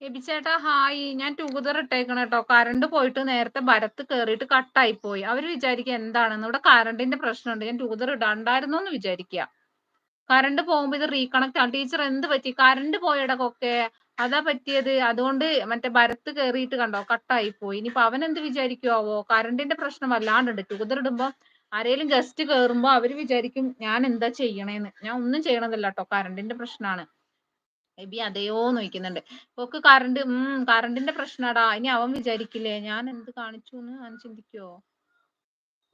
എബിച്ചേട്ടാ hi. ഞാൻ together ഇട്ടേക്കണ കേട്ടോ. Current പോയിട്ട് നേരത്തെ ഭരത്ത് കേറിയിട്ട് കട്ടായി പോയി. അവർ വിചാരിക്കുക എന്താണെന്ന്. ഇവിടെ കറണ്ടിന്റെ പ്രശ്നമുണ്ട്. ഞാൻ ടുഗദർ ഇടാണ്ടായിരുന്നു എന്ന് വിചാരിക്കുക കറണ്ട് പോകുമ്പോ ഇത് റീകണക്ട് ആണ് ടീച്ചർ എന്ത് പറ്റി? കറണ്ട് പോയടക്കൊക്കെ അതാ പറ്റിയത്. അതുകൊണ്ട് മറ്റേ ഭരത്ത് കേറിയിട്ട് കണ്ടോ കട്ടായി പോയി. ഇനിയിപ്പൊ അവൻ എന്ത് വിചാരിക്കുവോ കറണ്ടിന്റെ പ്രശ്നം വല്ലാണ്ടുണ്ട് ടുഗദർ ഇടുമ്പോ ആരേലും ഗസ്റ്റ് കേറുമ്പോ അവർ വിചാരിക്കും ഞാൻ എന്താ ചെയ്യണേന്ന്. ഞാൻ ഒന്നും ചെയ്യണതല്ല കേട്ടോ. കറണ്ടിന്റെ പ്രശ്നമാണ് എബി അതെയോ നോക്കുന്നുണ്ട് ഓക്ക് കറണ്ട് ഉം കറണ്ടിന്റെ പ്രശ്നടാ. ഇനി അവൻ വിചാരിക്കില്ലേ? ഞാൻ എന്ത് കാണിച്ചു എന്ന് അവൻ ചിന്തിക്കുവോ?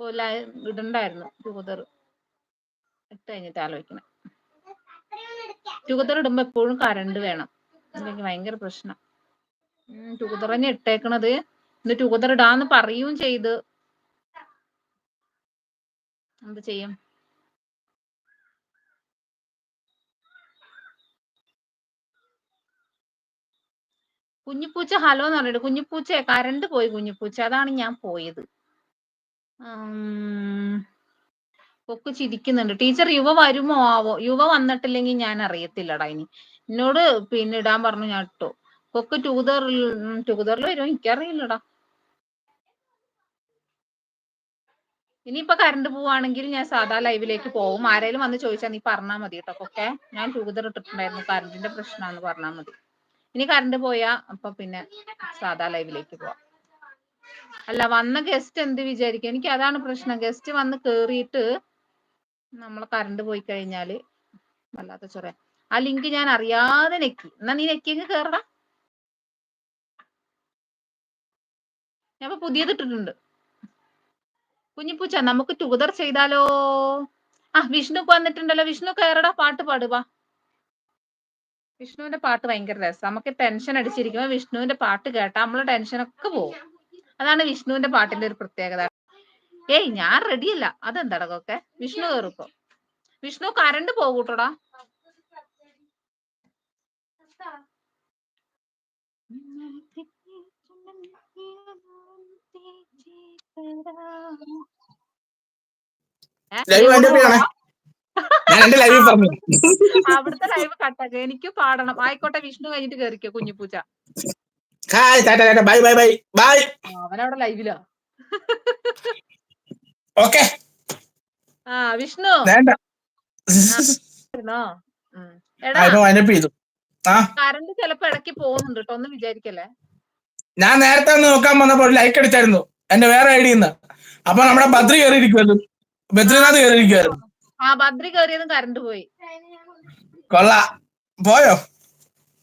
ഓല ഇടണ്ടായിരുന്നു. ടൂതർ ഇട്ട് കഴിഞ്ഞിട്ട് ആലോചിക്കണം. ടൂതർ ഇടുമ്പോ എപ്പോഴും കറണ്ട് വേണം. അല്ലെങ്കിൽ ഭയങ്കര പ്രശ്നം. ടൂതർ തന്നെ ഇട്ടേക്കണത്. ഇന്ന് ടൂതർ ഇടാന്ന് പറയും ചെയ്ത്. എന്ത് ചെയ്യും? കുഞ്ഞിപ്പൂച്ച ഹലോ എന്ന് പറഞ്ഞിട്ട് കുഞ്ഞിപ്പൂച്ച കരണ്ട് പോയി കുഞ്ഞിപ്പൂച്ച. അതാണ് ഞാൻ പോയത്. പൊക്ക് ചിരിക്കുന്നുണ്ട്. ടീച്ചർ യുവ വരുമോ ആവോ? യുവ വന്നിട്ടില്ലെങ്കിൽ ഞാൻ അറിയത്തില്ലടാ ഇനി. എന്നോട് പിന്നെ ഇടാൻ പറഞ്ഞു ഞാൻ ഇട്ടു. പൊക്ക് ടൂതറിൽ ടൂതറിൽ വരുമോ? എനിക്കറിയില്ലടാ. ഇനിയിപ്പൊ കറണ്ട് പോവാണെങ്കിൽ ഞാൻ സാധാ ലൈവിലേക്ക് പോകും. ആരെങ്കിലും വന്ന് ചോദിച്ചാൽ നീ പറഞ്ഞാൽ മതി കേട്ടോ ഒക്കെ ഞാൻ ടൂതർ ഇട്ടിട്ടുണ്ടായിരുന്നു. കറണ്ടിന്റെ പ്രശ്നമാണെന്ന് പറഞ്ഞാൽ മതി. ഇനി കറണ്ട് പോയാ അപ്പൊ പിന്നെ സാധാ ലൈവിലേക്ക് പോവാം. അല്ല വന്ന ഗസ്റ്റ് എന്ത് വിചാരിക്കും? എനിക്ക് അതാണ് പ്രശ്നം. ഗസ്റ്റ് വന്ന് കേറിയിട്ട് നമ്മളെ കറണ്ട് പോയി കഴിഞ്ഞാൽ വല്ലാത്ത ചൊറ. ആ ലിങ്ക് ഞാൻ അറിയാതെ നെക്കി എന്നാ നീ നെക്കിയെങ്കിൽ കേറടാ. ഞാൻ ഇപ്പൊ പുതിയത് ഇട്ടിട്ടുണ്ട്. കുഞ്ഞിപ്പൂച്ച നമുക്ക് ടുഗദർ ചെയ്താലോ? ആ വിഷ്ണു വന്നിട്ടുണ്ടല്ലോ. വിഷ്ണു കേറടാ പാട്ട് പാടുവാ. വിഷ്ണുവിന്റെ പാട്ട് ഭയങ്കര രസം. നമുക്ക് ടെൻഷൻ അടിച്ചിരിക്കുമ്പോൾ വിഷ്ണുവിന്റെ പാട്ട് കേട്ടാ നമ്മളെ ടെൻഷനൊക്കെ പോകും അതാണ് വിഷ്ണുവിന്റെ പാട്ടിന്റെ ഒരു പ്രത്യേകത. ഏയ് ഞാൻ റെഡിയല്ല അതെന്താടകൊക്കെ വിഷ്ണു കയറിപ്പോ വിഷ്ണു കറണ്ട് പോകൂട്ടോടാ. ഏഹ് ലൈവ് അവിടുത്തെ ലൈവ് കട്ടാക്ക. എനിക്ക് പാടണം. ആയിക്കോട്ടെ വിഷ്ണു കഴിഞ്ഞിട്ട് കേറിക്കോ കുഞ്ഞുപൂച്ച ബൈ ബൈ ബൈ ബൈ അവനവിടെ ലൈവിലാ ഓക്കെ ആ വിഷ്ണു. കറണ്ട് ചിലപ്പോ ഇടയ്ക്ക് പോകുന്നുണ്ട് കേട്ടോ ഒന്നും വിചാരിക്കല്ലേ? ഞാൻ നേരത്തെ ഒന്ന് നോക്കാൻ വന്നപ്പോ ലൈക്ക് അടിച്ചായിരുന്നു. എന്റെ വേറെ ഐഡിയ അപ്പൊ നമ്മുടെ ബദ്രി കയറിയിരിക്കുമായിരുന്നു ബദ്രിനാഥ് കയറിയിരിക്കുമായിരുന്നു ആ ബദ്രി കയറിയതും കറണ്ട് പോയി. കൊള്ള. പോയോ?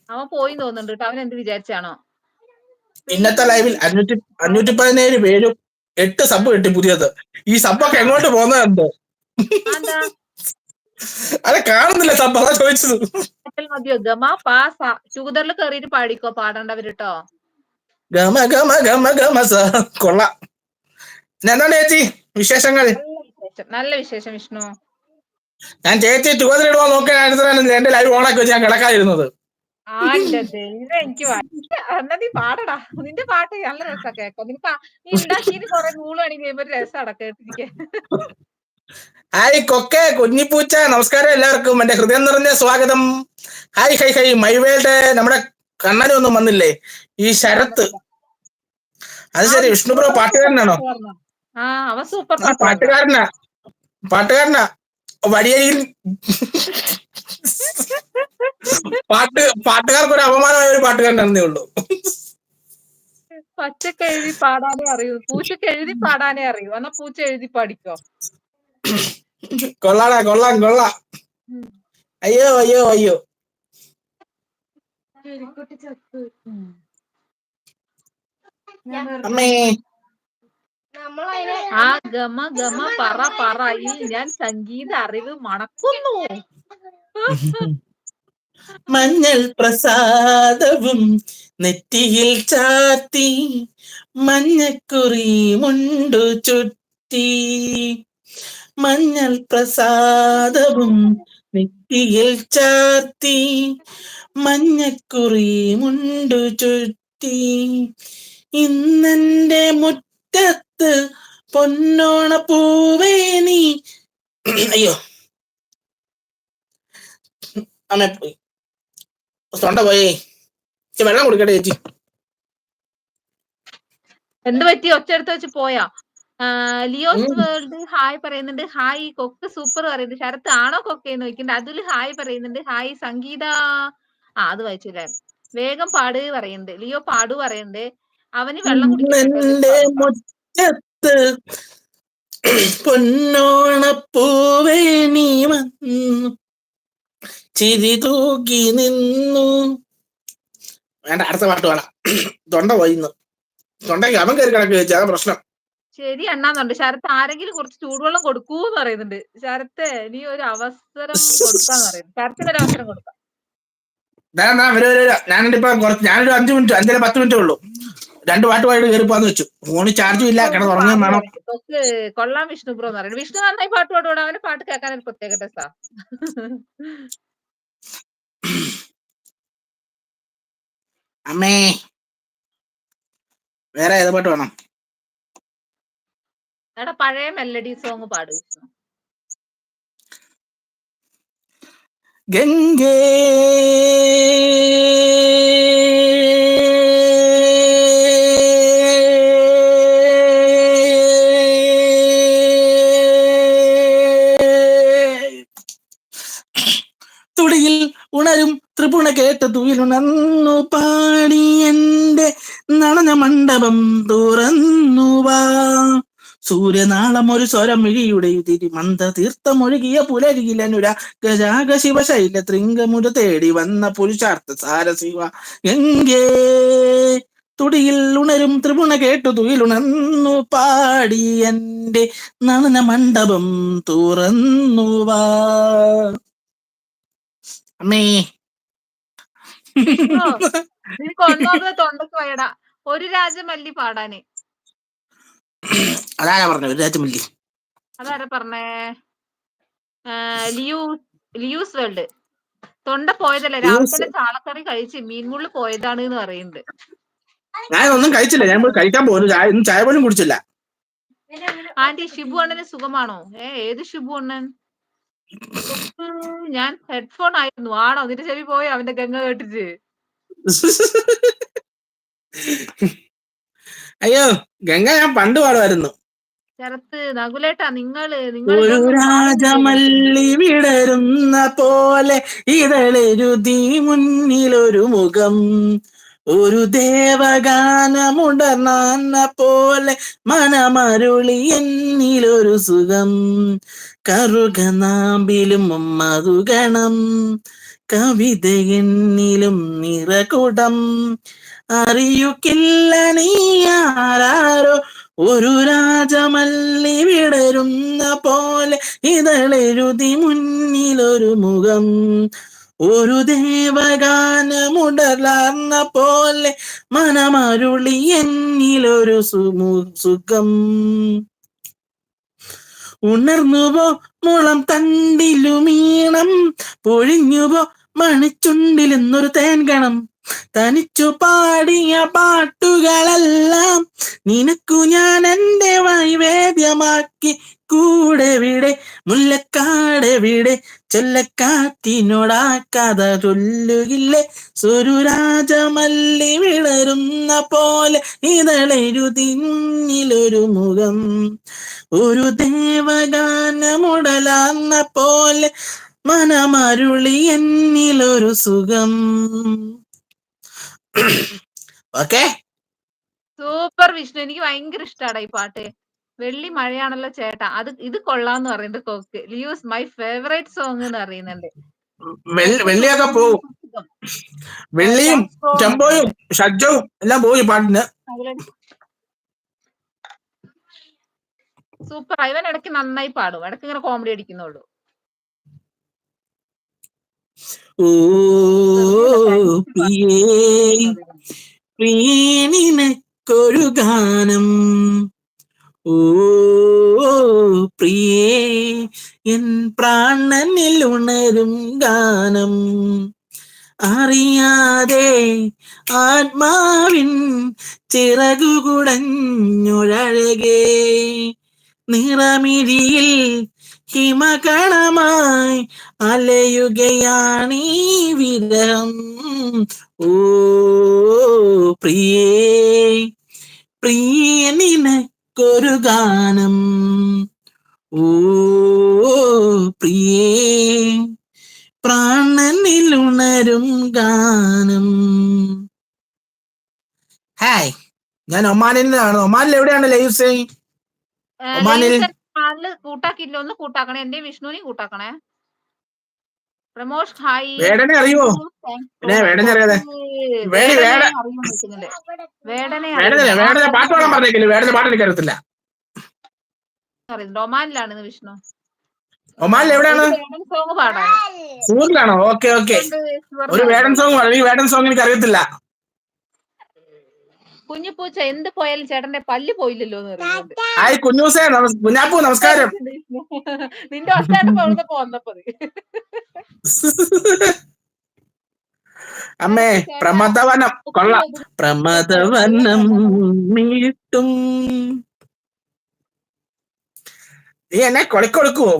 അവൻ പോയി തോന്നുന്നുണ്ട് കേട്ടോ. അവൻ എന്ത് വിചാരിച്ചാണോ? ഇന്നത്തെ ലൈവിൽ അഞ്ഞൂറ്റി അഞ്ഞൂറ്റി പതിനേഴ് പേരും എട്ട് സബ് കിട്ടി പുതിയത്. ഈ സബ്ബൊക്കെ എങ്ങോട്ട് പോകുന്നതെന്തോ? അല്ല കാണുന്നില്ല സബ് അതാ ചോദിച്ചത്. മതിയോ? ഗമ പാസ ചൂതറിൽ കയറിയിട്ട് പാടിക്കോ? പാടേണ്ടവര് കേട്ടോ ഗമ ഗമ ഗമ ഗമ സ. കൊള്ള. എന്താണ് ചേച്ചി? വിശേഷങ്ങൾ? നല്ല വിശേഷം. നല്ല വിശേഷം വിഷ്ണു. ഞാൻ ചേച്ചി ടൂതർ ഇടുവാ നോക്കിയാണ് എന്റെ ലൈവ് ഓണാക്കി വെച്ച് ഞാൻ കിടക്കാതിരുന്നത്. എനിക്ക് വയ്യ. എന്നാ നീ പാടടാ. നിന്റെ പാട്ട് നല്ല രസാ കേൾക്കാം നിനക്ക് ആ- നീ ഉണ്ടാക്കിയിട്ട് കുറെ നൂൽ പണി കഴിയുമ്പോ ഒരു രസാടാ കേട്ടിരിക്കാൻ. ഹായ് കൊക്കെ കുഞ്ഞിപ്പൂച്ച നമസ്കാരം എല്ലാവർക്കും. എന്റെ ഹൃദയം നിറഞ്ഞ സ്വാഗതം. ഹായ് ഹൈ ഹൈ മൈവേളുടെ നമ്മുടെ കണ്ണനും ഒന്നും വന്നില്ലേ? ഈ ശരത്ത്. അത് ശരി വിഷ്ണു ബ്രോ പാട്ടുകാരനാണോ? പാട്ടുകാരനാ. പാട്ടുകാരനാ. വടിയരിയിൽ പാട്ട് പാട്ടുകാർക്ക് ഒരു അപമാനമായ ഒരു പാട്ടുകാരനാണെന്നേ ഉള്ളൂ. പച്ചക്ക് എഴുതി പാടാനേ അറിയൂ. പൂച്ചക്ക് എഴുതി പാടാനേ അറിയൂ. എന്നാ പൂച്ച എഴുതി പാടിക്കോ കൊള്ളാടാ കൊള്ളാം കൊള്ളാം. അയ്യോ അയ്യോ അയ്യോ. അമ്മേ. ആ ഗമ ഗമ പറ പറയിൽ ഞാൻ സംഗീത അറിവ് മണക്കുന്നു. മഞ്ഞൾ പ്രസാദവും നെറ്റിയിൽ ചാത്തി മഞ്ഞക്കുറി മുണ്ടു ചുറ്റി. മഞ്ഞൾ പ്രസാദവും നെറ്റിയിൽ ചാത്തി മഞ്ഞക്കുറി മുണ്ടു ചുറ്റി. ഇന്നെന്റെ മുറ്റത്ത് പൊന്നോണ പൂവേ നീ. അയ്യോ. അമ്മ പോയി. തൊണ്ട പോയേ. വെള്ളം കൊടുക്കട്ടെ ചേച്ചി. എന്ത് പറ്റി? ഒച്ചയെടുത്ത് വെച്ച് പോയാ? ലിയോസ്. വേൾഡ് ഹായ് പറയുന്നുണ്ട്. ഹായ് കൊക്ക് സൂപ്പർ പറയുന്നുണ്ട്. ശരത്ത് ആണോ കൊക്കേന്ന് ചോദിക്കുന്നുണ്ട്. അതുൽ ഹായ് പറയുന്നുണ്ട്. ഹായ് സംഗീത. ആ അത് വായിച്ചില്ലേ? വേഗം പാട് പറയുന്നുണ്ട്. ലിയോ പാടു പറയുന്നുണ്ട്. അവന് വെള്ളം കുടിക്കട്ടെ മുറ്റത്ത് പൊന്നോണപ്പൂവേ നീ വന്നു. ചിരി തൂക്കി നിന്നു. വേണ്ട അടുത്ത പാട്ട് വേണം തൊണ്ട പോയിന്ന് തൊണ്ടയ്ക്ക് അവൻ കയറി കണക്ക് വെച്ചാ പ്രശ്നം. ശരി അണ്ണാന്നുണ്ട്. ശരത്ത് ആരെങ്കിലും കുറച്ച് ചൂടുവെള്ളം കൊടുക്കൂന്ന് പറയുന്നുണ്ട്. ശരത്ത് നീ ഒരു അവസരം കൊടുക്കാന്ന് പറയുന്നു. ശരത്തിന് ഒരു അവസരം കൊടുക്കാം. ഞാനിപ്പോ കുറച്ച് ഞാനൊരു അഞ്ചു മിനിറ്റ് അഞ്ചര പത്ത് മിനിറ്റ് ഉള്ളൂ. രണ്ട് പാട്ടുമായിട്ട് പാടി കയറിപ്പോന്ന് വെച്ചു. ഫോണിൽ ചാർജും ഇല്ല കിടന്ന് ഉറങ്ങാൻ വേണം. കൊള്ളാം വിഷ്ണു ബ്രോ എന്ന് പറയുന്നത് വിഷ്ണു നന്നായി പാട്ട് പാടുവാണ്. അവന്റെ പാട്ട് കേൾക്കാൻ ഒരു പ്രത്യേക രസാ. അമ്മേ വേറെ ഏത് പാട്ട് വേണം? എടാ പഴയ മെല്ലഡി സോങ് പാട് ഗംഗേ ത്രിപുണ കേട്ട് തുയിലുണർന്നു പാടി എന്റെ നളന മണ്ഡപം തുറന്നു വാ. സൂര്യനാളം ഒരു സ്വരം മിഴിയുടെ തിരി മന്ദ തീർത്ഥമൊഴുകിയ പുലരിയിലനുര അനുരാഗ ശിവശൈല തൃങ്കമുര തേടി വന്ന പുരുഷാർത്ഥ സാരശിവ എങ്കേ തുടിയിൽ ഉണരും ത്രിപുണ കേട്ടു തുയിലുണർന്നു പാടി എന്റെ നളന മണ്ഡപം തുറന്നു വാ. അമ്മേ വിഷ്ണു നിനക്ക് ഒന്നാമത് തൊണ്ടക്ക് വയടാ. ഒരു രാജമല്ലി പാടാന്. അതാരാ പറഞ്ഞു? ഒരു രാജമല്ലി അതാരാ പറഞ്ഞേ? ആ, ലിയൂസ് വേൾഡ്. തൊണ്ട പോയതല്ല രാവിലെ ചാളക്കറി കഴിച്ച് മീൻമുള്ളി പോയതാണ് എന്ന് പറയുന്നുണ്ട്. ഞാൻ ഒന്നും കഴിച്ചില്ല. ഞാൻ പോയി കഴിക്കാൻ പോകുന്നു. ചായ ഇന്ന് ചായ പോലും കുടിച്ചില്ല. ആന്റി ഷിബു അണ്ണന് സുഖമാണോ? ഏ ഏത് ഷിബു അണ്ണൻ? ഞാൻ ഹെഡ്ഫോൺ ആയിരുന്നു. ആണോ? നിന്റെ ചെവി പോയോ? അവന്റെ ഗംഗ കേട്ടിട്ട്. അയ്യോ ഗംഗ ഞാൻ പണ്ട് പാടുമായിരുന്നു. ശരത്ത് നകുലേട്ടാ നിങ്ങൾ നിങ്ങൾ രാജമല്ലി വിടരുന്ന പോലെ ഇതളെരുതി മുന്നിലൊരു മുഖം. ഒരു ദേവഗാനമുടർന്ന പോലെ മനമരുളി എന്നിലൊരു സുഖം. കറുകനാമ്പിലും മധുഗണം കവിത എന്നിലും നിറകുടം. അറിയുക്കില്ല നീ ആരാരോ ഒരു രാജമല്ലി വിടരുന്ന പോലെ ഇതളെഴുതി മുന്നിലൊരു മുഖം. ഒരു ദേവഗാനമുടലാർന്ന പോലെ മനമരുളി എന്നിലൊരു സുഖം. ഉണർന്നുപോ മുളം തണ്ടിലുമീണം പൊഴിഞ്ഞുപോ മണിച്ചുണ്ടിലെന്നൊരു തേൻകണം. തനിച്ചു പാടിയ പാട്ടുകളെല്ലാം നിനക്കു ഞാൻ എന്റെ വൈവേദ്യമാക്കി കൂടെ വിടെ മുല്ലക്കാട് വിടെ. ചൊല്ലക്കാറ്റിനോടാ കഥ ചൊല്ലുകില്ലേ. സുരുരാജമല്ലി വിളരുന്ന പോലെ ഇതളെരുതിന്നിലൊരു മുഖം. ഒരു ദേവഗാനമുടലാന്ന പോലെ മനമരുളി എന്നിലൊരു സുഖം. ഓക്കെ സൂപ്പർ വിഷ്ണു എനിക്ക് ഭയങ്കര ഇഷ്ടമാണ് ഈ പാട്ട്. വെള്ളി മഴയാണല്ലോ ചേട്ടാ. അത് ഇത് കൊള്ളാന്ന് പറയുന്നത് കോക്ക്. ലിയൂസ് മൈ ഫേവറേറ്റ് സോങ് എന്ന് പറയുന്നുണ്ട്. വെള്ളിയൊക്കെ പോവും. വെള്ളിയും ചെമ്പോയും ഷഡ്ജവും എല്ലാം പോയി പാട്ടിന്. സൂപ്പർ. ഇവൻ ഇടയ്ക്ക് നന്നായി പാടും. ഇടയ്ക്ക് ഇങ്ങനെ കോമഡി അടിക്കുന്നുള്ളൂ. ഓ പ്രിയേ പ്രിയേ ഗാനം. ഓ പ്രിയേ എൻ പ്രാണനിൽ ഉണരും ഗാനം. അറിയാതെ ആത്മാവിൻ ചിറകുകുടഞ്ഞുഴകേ നിറമിരിയിൽ ഹിമകണമായി അലയുകയാണീ വിരഹം. ഓ പ്രിയേ പ്രിയ നിനക്കൊരു ഗാനം. ഓ പ്രിയേ പ്രാണനിലുണരും ഗാനം. ഹായ് ഞാൻ ഒമാനിൽ നിന്നാണ് ഒമാനിൽ എവിടെയാണ് ലൈവ് ഏ, ഒമാനിൽ കൂട്ടാക്കില്ല ഒന്ന് കൂട്ടാക്കണേ. എന്റെ വിഷ്ണുവിനെയും കൂട്ടാക്കണേ. പ്രമോഷ് ഹായ്. വേടനെ അറിയോ പിന്നെ വേടനെ അറിയാതെ. വേടനെ വേടനെ പാട്ട് പാടാൻ പറഞ്ഞേക്കില്ല? വേടനെ പാട്ട് എനിക്ക് അറിയത്തില്ല. ഒമാനിലാണ് വിഷ്ണു. ഒമാനിൽ എവിടെയാണ്? സോങ് പാടാൻ. സൂറിലാണോ? Okay okay. ഒരു വേടൻ സോങ് പാടും ഈ വേടൻ സോങ് എനിക്ക് അറിയത്തില്ല കുഞ്ഞിപ്പൂച്ച എന്ത് പോയാലും ചേട്ടന്റെ പല്ല് പോയില്ലല്ലോ എന്ന് പറയുന്നുണ്ട് ഹായ് കുഞ്ഞൂസേ കുഞ്ഞാപ്പു നമസ്കാരം. നിന്റെ ഒച്ചാട്ടം എവിടുന്നൊക്കെ വന്നപ്പോ അമ്മേ പ്രമദവനം. കൊള്ളാം. പ്രമദവനം മീട്ടും നീ എന്നെ കൊളിക്കൊടുക്കുവോ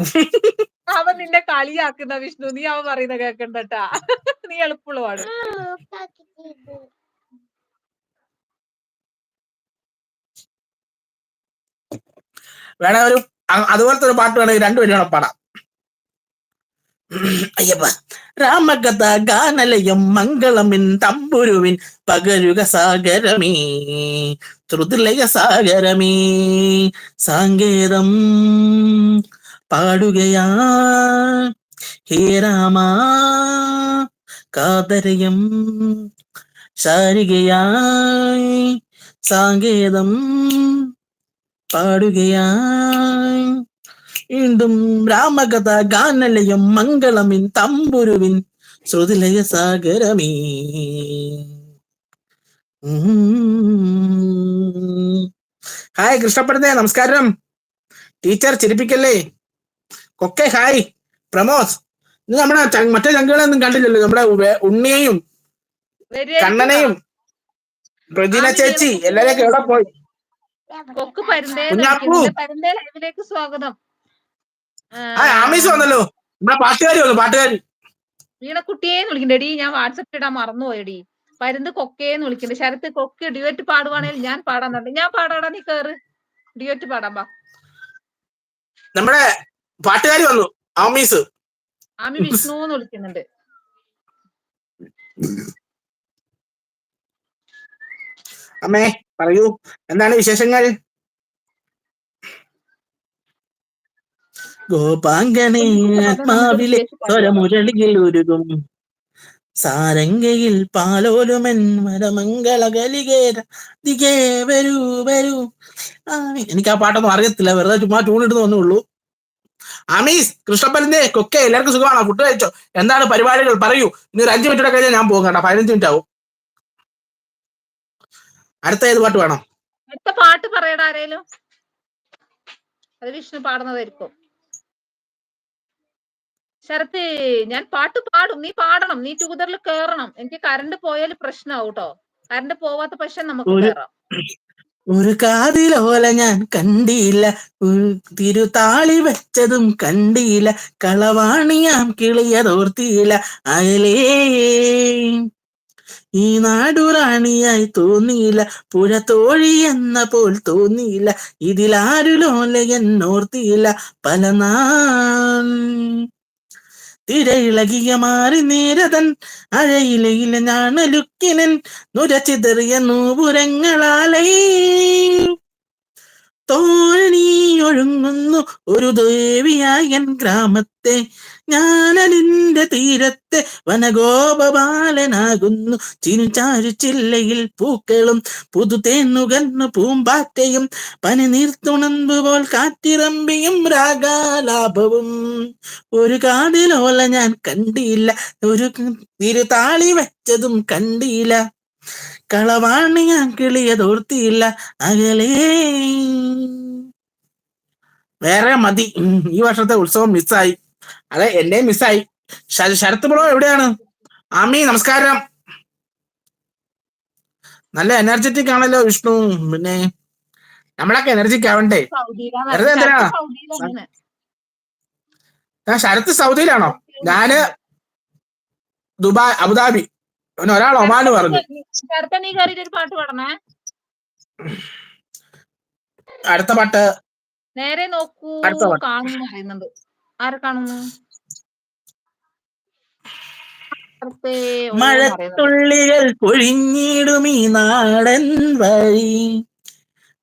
അവൻ നിന്നെ കളിയാക്കുന്ന വിഷ്ണു. നീ അവൻ പറയുന്ന കേക്കണ്ടട്ടാ നീ എളുപ്പമുള്ള പാടും വേണേ ഒരു അതുപോലത്തെ ഒരു പാട്ട് വേണമെങ്കിൽ രണ്ടുപേരും കൂടെ പാടാം. അയ്യപ്പ രാമകഥ ഗാനലയം മംഗളമിൻ തമ്പുരുവിൻ പകരുക സാഗരമേ ത്രുതിലയ സാഗരമേ സാങ്കേതം പാടുകയാ. ഹേ രാമ കാതരയം ശാരികയായി സാങ്കേതം പാടുകയായി. വീണ്ടും രാമകഥ ഗാനലയം മംഗളമിൻ തമ്പുരുവിൻ ശ്രുതിലയ സാഗരമേ. ഹായ് കൃഷ്ണപ്പെടുന്നേ നമസ്കാരം. ടീച്ചർ ചിരിപ്പിക്കല്ലേ? കൊക്കെ ഹായ്. പ്രമോസ് നമ്മുടെ മറ്റേ ചങ്കുകളൊന്നും കണ്ടില്ലല്ലോ നമ്മുടെ ഉണ്ണിയെയും കണ്ണനെയും പ്രജീന ചേച്ചി എല്ലാരെയൊക്കെ എവിടെ പോയി? കൊക്ക് പരുന്തേ കുഞ്ഞാപ്പു. പരുന്തേ ലൈവിലേക്ക് സ്വാഗതം. വന്നല്ലോ. പാട്ടുകാരി വന്നു പാട്ടുകാരി. വീണക്കുട്ടിയേന്ന് വിളിക്കണ്ടേടി ഞാൻ വാട്സപ്പ് ഇടാൻ മറന്നുപോയടി. പരുന്ത് കൊക്കേന്ന് വിളിക്കണ്ട്. ശരത്ത് കൊക്ക് ഡ്യുവറ്റ് പാടുവാണെങ്കിൽ ഞാൻ പാടാൻ തന്നെ ഞാൻ പാടാടാ നീ കേറ്. ഡ്യുവറ്റ് പാടാൻ പാ. നമ്മുടെ പാട്ടുകാരി വന്നു ആമീസ്. ആമി വിഷ്ണു എന്ന് വിളിക്കുന്നുണ്ട്. അമ്മേ പറയൂ. എന്താണ് വിശേഷങ്ങൾ? ഗോപാങ്കനെ ആത്മാവിലെ സ്വരമുരളിയിൽ ഉരുകും. സാരംഗയിൽ പാലോലുമൻ മരമംഗളകലികേര ദിഗേ വരൂ വരൂ. എനിക്ക് ആ പാട്ടൊന്നും അറിയത്തില്ല. വെറുതെ ചുമ്മാ ട്യൂണിട്ട് തോന്നുള്ളൂ അമീസ് കൃഷ്ണപ്പലിന്റെ കൊക്കെ എല്ലാവർക്കും സുഖമാണോ? ഫുഡ് കഴിച്ചോ? എന്താണ് പരിപാടികൾ? പറയൂ. ഇനി ഒരു അഞ്ചു മിനിറ്റ് കഴിഞ്ഞാൽ ഞാൻ പോകും കേട്ടോ. പതിനഞ്ച് മിനിറ്റ് ആവും. അടുത്ത ഏത് പാട്ട് വേണം? അടുത്ത പാട്ട് പറയടാ ആരേലും. അത് വിഷ്ണു പാടുന്നതായിരിക്കും. ശരത്ത് ഞാൻ പാട്ട് പാടും. നീ പാടണം. നീ ടൂതറിൽ കേറണം. എനിക്ക് കറണ്ട് പോയാൽ പ്രശ്നമാവും കേട്ടോ കറണ്ട് പോവാത്ത പക്ഷെ നമുക്ക് ഒരു- കേറാം. ഒരു കാതിലോല ഞാൻ കണ്ടില്ല. തിരുതാളി വെച്ചതും കണ്ടില്ല. കളവാണിയാം കിളിയതോർത്തിയില്ല അയലേ. ഈ നാടു നാടുറാണിയായി തോന്നിയില്ല. പുഴ തോഴി എന്ന പോൽ തോന്നിയില്ല. ഇതിലാരുലോല എന്നോർത്തിയില്ല. പല നാൾ തിരയിളകിയ മാറി നേരതൻ അഴയിലയില ഞാണലുക്കിനൻ നുരച്ചിതറിയ നൂപുരങ്ങളാലേ. തോഴി ഒഴുങ്ങുന്നു ഒരു ദേവിയായൻ ഗ്രാമത്തെ ഞാനലിന്റെ തീരത്തെ വനഗോപബാലനാകുന്നു. ചിനുചാരു ചില്ലയിൽ പൂക്കളും പുതുതേന്നുകന്നു പൂമ്പാറ്റയും പനി പനിനീർത്തുണമ്പ് പോൽ കാറ്റിറമ്പിയും രാഗാലാഭവും ഒരു കാതിലോല ഞാൻ കണ്ടില്ല. ഒരു തിരുതാളി വെച്ചതും കണ്ടില്ല. കളവാണ് ഞാൻ കിളിയതോർത്തിയില്ല അകലേ. വേറെ മതി. ഈ വർഷത്തെ ഉത്സവം മിസ്സായി അതെ എന്റെ മിസ്സായി ശരത്ത് ശരത് ബ്രോ എവിടെയാണ്? ആമി നമസ്കാരം. നല്ല എനർജറ്റിക് ആണല്ലോ വിഷ്ണു. പിന്നെ നമ്മളൊക്കെ എനർജിക്ക് ആവണ്ടേ? വെറുതെ എന്തിനാ? സൗദിയിലാണ് ഞാൻ ശരത്ത് സൗദിയിലാണോ? ഞാൻ ദുബായ് അബുദാബി. പിന്നെ ഒരാൾ ഒമാന് പറഞ്ഞു. നീ കയറിയിട്ട് ഒരു പാട്ട് പാടണേ. അടുത്ത പാട്ട്. നേരെ നോക്കൂ. കാണുന്നു പറയുന്നുണ്ട്. ആരെ കാണുന്നു. മഴത്തുള്ളികൾ പൊഴിഞ്ഞിടും ഈ നാടൻ വഴി.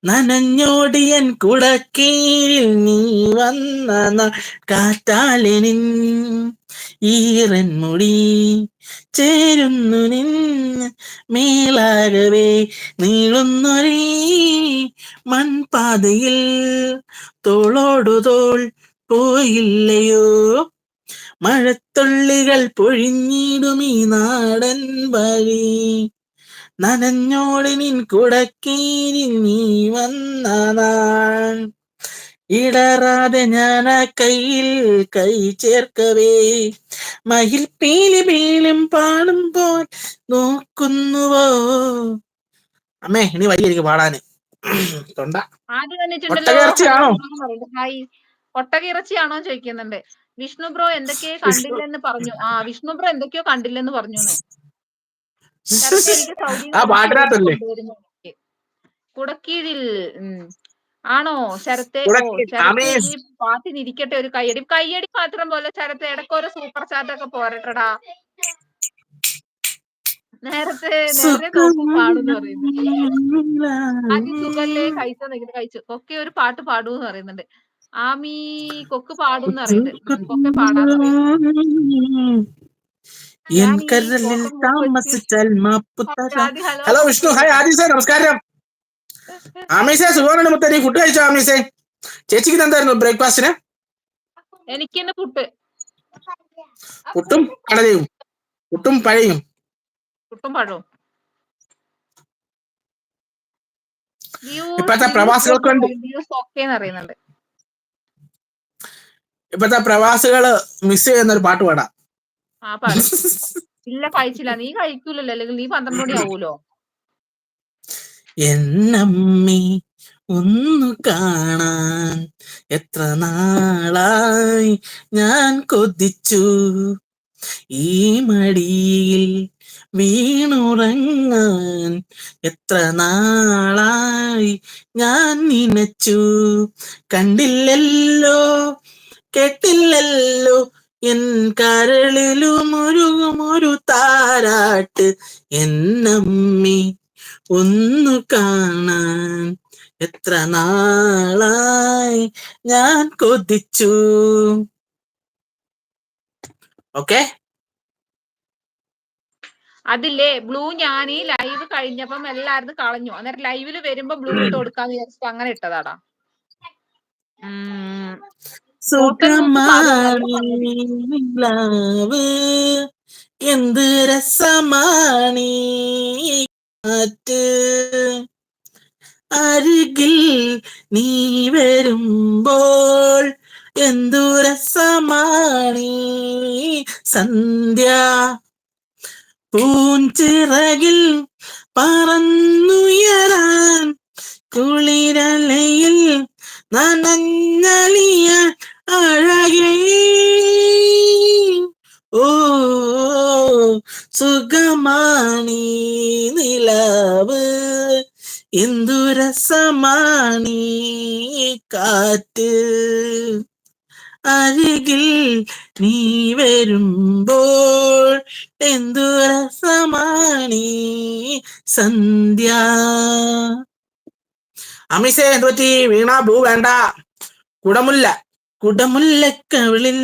നനഞ്ഞോടിയൻ കുടക്കീഴിൽ നീ വന്ന കാറ്റാലിനിൻ ഈറൻ മുടി ചേരുന്നു നിന്ന് മേലാകവേ നീളുന്നൊരീ മൺപാതയിൽ തോളോടു തോൾ പോയില്ലയോ? മഴത്തുള്ളികൾ പൊഴിഞ്ഞിടും ഈ നാടൻ വഴി. നനഞ്ഞോടി നിൻ കുടക്കീരിൽ നീ വന്ന നാൾ ഇടറാതെ ഞാൻ ആ കയ്യിൽ കൈ ചേർക്കവേ. മയിൽ പീലി പീലും പാടുമ്പോൾ നോക്കുന്നുവോ. അമ്മേ ഇനി വലിയ എനിക്ക് പാടാന്. തൊണ്ട. ഒട്ടകിറച്ചിയാണോ ചോദിക്കുന്നുണ്ട്. വിഷ്ണു ബ്രോ എന്തൊക്കെയോ കണ്ടില്ലെന്ന് പറഞ്ഞു. ആ വിഷ്ണു ബ്രോ എന്തൊക്കെയോ കണ്ടില്ലെന്ന് പറഞ്ഞു കുടക്കീഴിൽ. ആണോ ശരത്തെ? ഒരു കയ്യടി. കയ്യടി മാത്രം പോലെ ശരത്തെ ഇടയ്ക്കൊരു സൂപ്പർ ചാറ്റ് ഒക്കെ പോരട്ടടാ. നേരത്തെ നേരെ പാടുന്ന് പറയുന്നുണ്ട് കഴിച്ചോ നിൽക്കുന്നത് കഴിച്ചു. കൊക്കെ ഒരു പാട്ട് പാടൂ എന്ന് പറയുന്നുണ്ട്. ആമി കൊക്ക് പാടൂന്ന് പറയുന്നുണ്ട്. കൊക്കെ പാടാന്ന് താമസിച്ചാൽ ഹലോ വിഷ്ണു ഹായ് ആദിസേ നമസ്കാരം. ആമീസേ സുഖമാണ് മുത്തരി. ഫുഡ് കഴിച്ചോ ആമീസേ? ചേച്ചിക്ക് എന്തായിരുന്നു ബ്രേക്ക്ഫാസ്റ്റിന്? എനിക്ക് പുട്ട്. പുട്ടും കടലയും. പുട്ടും പഴയും. പുട്ടും പഴവും. ഇപ്പത്തെ പ്രവാസികൾക്ക് വേണ്ടി ഇപ്പത്തെ പ്രവാസികൾ മിസ് ചെയ്യുന്ന ഒരു പാട്ട് പാടാം. ആ ഇല്ല കഴിച്ചില്ല. നീ കഴിക്കൂലല്ലോ. അല്ലെങ്കിൽ നീ പന്ത്രണ്ട് മണി ആവൂലോ? എന്നമ്മി ഒന്നു കാണാൻ എത്ര നാളായി ഞാൻ കൊതിച്ചു. ഈ മടിയിൽ വീണുറങ്ങാൻ എത്ര നാളായി ഞാൻ നിനച്ചു. കണ്ടില്ലല്ലോ കേട്ടില്ലല്ലോ എൻ കരളിലും ഒരുകും ഒരു താരാട്ട് എന്നമ്മി ഒന്നു കാണാൻ. എത്ര നാളായി ഞാൻ കൊതിച്ചു. ഓക്കെ? അതില്ലേ? ബ്ലൂ ഞാൻ ഈ ലൈവ് കഴിഞ്ഞപ്പം എല്ലാരും കളഞ്ഞു. അന്നേരം ലൈവിൽ വരുമ്പോ ബ്ലൂ ഇട്ട് കൊടുക്കാന്ന് വിചാരിച്ചിട്ട് അങ്ങനെ ഇട്ടതാടാ. ഉം. സുഖമാണിലാവ് എന്ത് രസമാണീ കാറ്റ്. അരികിൽ നീ വരുമ്പോൾ എന്തു രസമാണീ സന്ധ്യ. പൂഞ്ചിറകിൽ പറന്നുയരാൻ കുളിരലയിൽ നനഞ്ഞലിയ അഴകേ ഓ സുഖമാണീ നിലാവ് എന്തു രസമാണീ കാറ്റ് അരികിൽ നീ വരുമ്പോൾ എന്തു രസമാണീ സന്ധ്യ അമിസേ എന്ത് പറ്റി വീണ ഭൂ വേണ്ട കുടമുല്ല കുടമുല്ലക്കവിളിൽ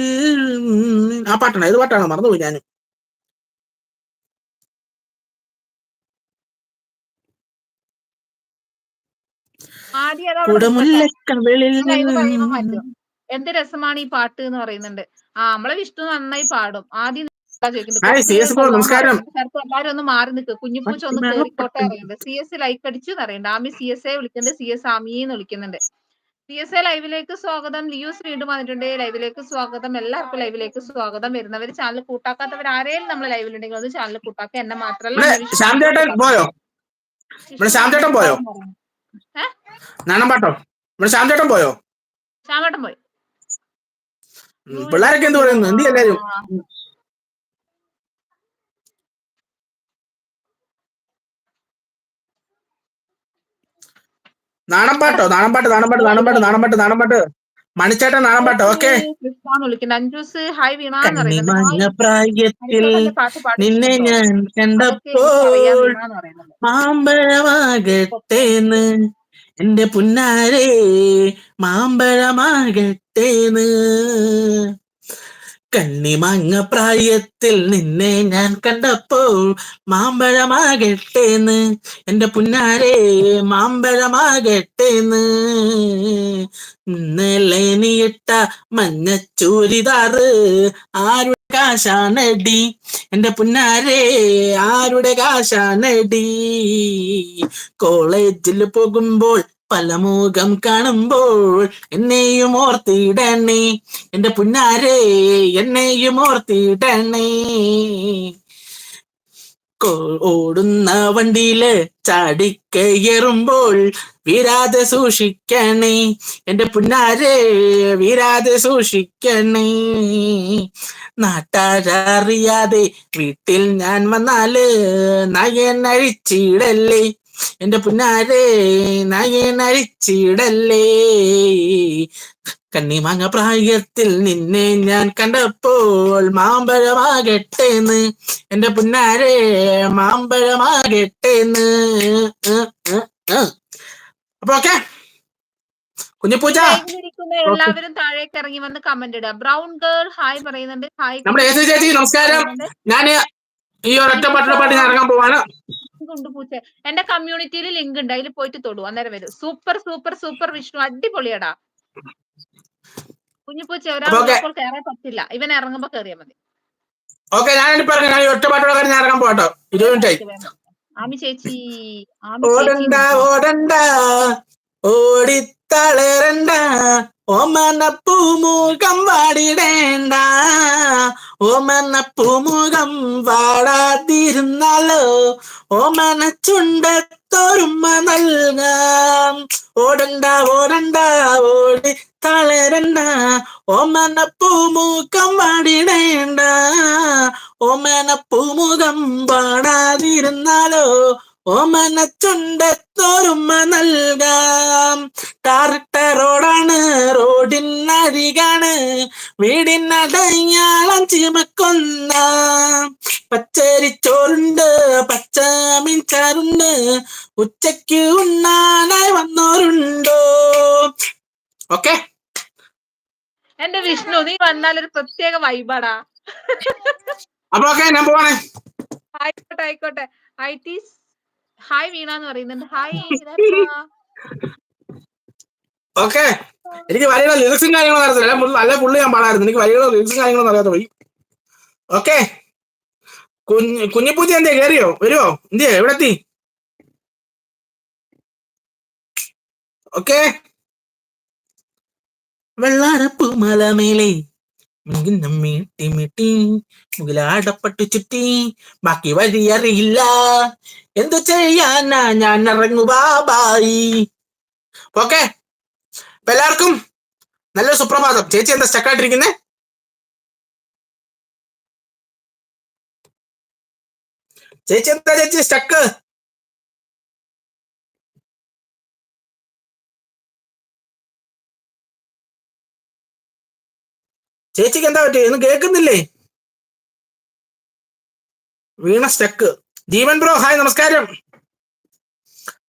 ആ പാട്ടാണ്. ഏത് പാട്ടാണ്? മറന്നുപോയി ഞാൻ. കുടമുല്ലക്കവിളിൽ എന്ത് രസമാണ് ഈ പാട്ട് എന്ന് പറയുന്നുണ്ട്. ആ നമ്മളെ വിഷ്ണു നന്നായി പാടും. ആദ്യം നമസ്കാരം. എല്ലാരും ഒന്ന് മാറി നിൽക്ക്. കുഞ്ഞുപൂച്ച ഒന്ന് കേറിക്കോട്ടെ സി എസ് ലൈക്ക് അടിച്ചു അറിയണ്ട. ആമി സി എസ് എ വിളിക്കുന്നുണ്ട്. സി എസ് ആമിയെന്ന് വിളിക്കുന്നുണ്ട്. സി എസ് എ ലൈവിലേക്ക് സ്വാഗതം. ലിയൂസ് വീണ്ടും വന്നിട്ടുണ്ട്. ലൈവിലേക്ക് സ്വാഗതം. എല്ലാവർക്കും ലൈവിലേക്ക് സ്വാഗതം. വരുന്നവർ ചാനൽ കൂട്ടാക്കാത്തവർ ആരെയും നമ്മൾ ലൈവിലുണ്ടെങ്കിൽ ഒന്ന് ചാനൽ കൂട്ടാക്കുക എന്നെ മാത്രമല്ല ചേട്ടൻ പോയോ? ഇവിടെ ശ്യാം ചേട്ടൻ പോയോ? പോയോ? ശ്യാമേട്ടൻ പോയി? ഉം, പിള്ളേരൊക്കെ എന്ത് പറയുന്നു? എന്ത് എല്ലാരും നാണംപാട്ടോ നാണംപാട്ട് നാണംപാട്ട് നാണംപാട്ട് നാണംപാട്ട് നാണംപാട്ട്. മണിച്ചേട്ടൻ നാണംപാട്ട് ഓക്കെ. പ്രായത്തിൽ നിന്നെ ഞാൻ കണ്ടപ്പോൾ മാമ്പഴമാകട്ടേന്ന് എന്റെ പുന്നാരേ മാമ്പഴമാകട്ടേന്ന്. കണ്ണിമങ്ങ പ്രായത്തിൽ നിന്നെ ഞാൻ കണ്ടപ്പോൾ മാമ്പഴമാകട്ടേന്ന്. എന്റെ പുന്നാരെ മാമ്പഴമാകട്ടേന്ന്. ഇന്നലെ നീയിട്ട മഞ്ഞ ചൂരിതാറ് ആരുടെ കാശാണടി? എന്റെ പുന്നാരെ ആരുടെ കാശാണടി? കോളേജിൽ പോകുമ്പോൾ പല മുഖം കാണുമ്പോൾ എന്നെയും ഓർത്തിടണേ. എന്റെ പുന്നാരെ എന്നെയും ഓർത്തിടണേ. ഓടുന്ന വണ്ടിയിൽ ചാടിക്കയറുമ്പോൾ വീരാതെ സൂക്ഷിക്കണേ. എന്റെ പുന്നാരെ വീരാതെ സൂക്ഷിക്കണേ. നാട്ടാരറിയാതെ വീട്ടിൽ ഞാൻ വന്നാൽ നയനഴിച്ചിടല്ലേ. എന്റെ പുന്നാരെ നയനരിച്ചിടല്ലേ കണ്ണിമാങ്ങ പ്രായത്തിൽ നിന്നെ ഞാൻ കണ്ടപ്പോൾ മാമ്പഴമാകട്ടേന്ന്. എന്റെ പുന്നാരെ മാമ്പഴമാകട്ടേന്ന്. അപ്പൊ ഓക്കെ. കുഞ്ഞിപ്പൂജ എല്ലാവരും താഴേക്ക് ഇറങ്ങി വന്ന് കമന്റ് ഇടുക. ബ്രൗൺ ഗേൾ ഹായ് പറയുന്നുണ്ട്. ഹായ് നമ്മുടെ നമസ്കാരം. ഞാൻ ഈ ഒരൊറ്റ പാട്ടിലെ പാട്ട് ഞാൻ ഇറങ്ങാൻ പോവാണ്. കൊണ്ട് പൂച്ച. എന്റെ കമ്മ്യൂണിറ്റിയിൽ ലിങ്ക് ഉണ്ട്. അതിൽ പോയിട്ട് തൊടു. അന്നേരം വരും. Super super super Vishnu. അടിപൊളിയടാ. കുഞ്ഞുപൂച്ച അപ്പൊ ഒരാൾ. കയറാൻ പറ്റില്ല. ഇവൻ ഇറങ്ങുമ്പോ കേറിയാ മതി. ഓക്കെ ഞാനിപ്പോ ഇറങ്ങാം ഞാൻ ഒറ്റ പാട്ടോടെ കാര്യം ഞാൻ ഇറങ്ങാൻ പോകട്ടോ ഇരുപത് മിനിറ്റ് ആമി ചേച്ചി ഓടണ്ട ഓടണ്ട. ഓടിത്തളരണ്ട. ഓമന പൂമുഖം വാടിടേണ്ട. ഓമന പൂമുഖം വാടാതിരുന്നാലോ? ഓമന ചുണ്ടത്തൊരുമ നൽകാം. ഓടണ്ട ഓടണ്ട ഓടി തളരണ്ട. ഓമന പൂമുഖം വാടിടേണ്ട. ഓമന പൂമുഖം പാടാതിരുന്നാലോ ഓമന ചുണ്ടത്തോരുമ നൽകാം. ടാറിട്ട റോഡാണ് റോഡിനരികാണ് വീടിനടയാളം ചിമക്കൊന്ന. പച്ചരിച്ചോറുണ്ട് പച്ച മീൻചാറുണ്ട് ഉച്ചയ്ക്ക് ഉണ്ണാനായി വന്നോരുണ്ടോ? ഓക്കെ. എന്റെ വിഷ്ണു നീ വന്നാൽ ഒരു പ്രത്യേക വൈബാടാ. അപ്പൊ ഓക്കെ ഞാൻ പോവാണേ. ആയിക്കോട്ടെ ആയിക്കോട്ടെ. ഐ ടി ഹായ് വീണ എന്ന് പറയുന്നുണ്ട്. ഹായ് ഓക്കെ എനിക്ക് വരികളോ ലിറിക്സും കാര്യങ്ങളും അറിയത്തില്ല. അല്ല പുള്ളി- ഞാൻ പാടായിരുന്നു. എനിക്ക് വരികളോ ലിറിക്സും കാര്യങ്ങളും അറിയാത്ത പോയി ഓക്കെ കുഞ്ഞു കുഞ്ഞിപ്പൂത്തി എന്തേ കയറിയോ വരുവോ? എന്തേ എവിടെ എത്തി ഓക്കെ വെള്ളാരപ്പൂ മലമേലെ മികുന്ന മീട്ടി മീട്ടി മുകിലാടപ്പെട്ടു ചുറ്റി ബാക്കി വഴിയറിയില്ല എന്തു ചെയ്യാനാ ഞാൻ ഇറങ്ങു ബാബായി ഓക്കെ. എല്ലാവർക്കും നല്ല സുപ്രഭാതം. ചേച്ചി എന്താ സ്റ്റക്കായിട്ടിരിക്കുന്നേ ചേച്ചി എന്താ ചേച്ചി സ്റ്റക്ക് ചേച്ചിക്ക് എന്താ പറ്റി ഒന്നും കേൾക്കുന്നില്ലേ? Veena stuck Jeevan bro hi നമസ്കാരം.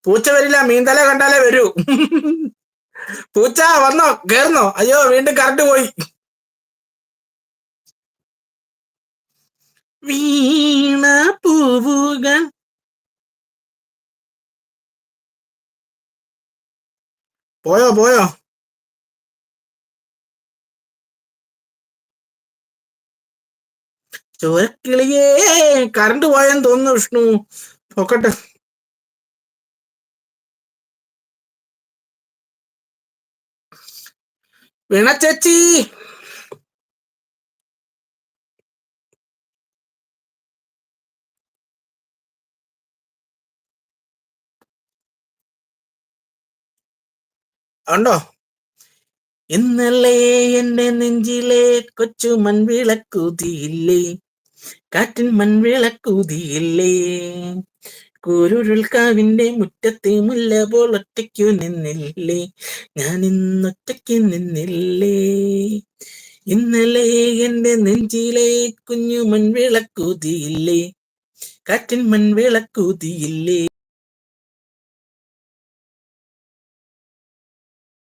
പൂച്ച വരില്ല മീൻതല കണ്ടാലേ വരൂ. പൂച്ച വന്നോ? കേറുന്നോ? അയ്യോ വീണ്ടും കറണ്ട് പോയി. വീണ പൂവുകൾ. പോയോ പോയോ? ചോരക്കിളിയേ കറണ്ട് പോയെന്ന് തോന്നുന്നു വിഷ്ണു. നോക്കട്ടെ. വീണ ചേച്ചി ഉണ്ടോ? ഇന്നലെ എന്റെ നെഞ്ചിലെ കൊച്ചു മൺവിളക്കുതിയില്ലേ കാറ്റിൻ മൺവിളക്കുതിയില്ലേ? കൂരുരുൾക്കാവിന്റെ മുറ്റത്തെ മുല്ല പോൾ ഒറ്റയ്ക്കു നിന്നില്ലേ? ഞാൻ ഇന്നൊറ്റയ്ക്ക് നിന്നില്ലേ? ഇന്നലെ എന്റെ നെഞ്ചിലെ കുഞ്ഞു മൺവിളക്കുതിയില്ലേ? കാറ്റിൻ മൺവിളക്കുതിയില്ലേ?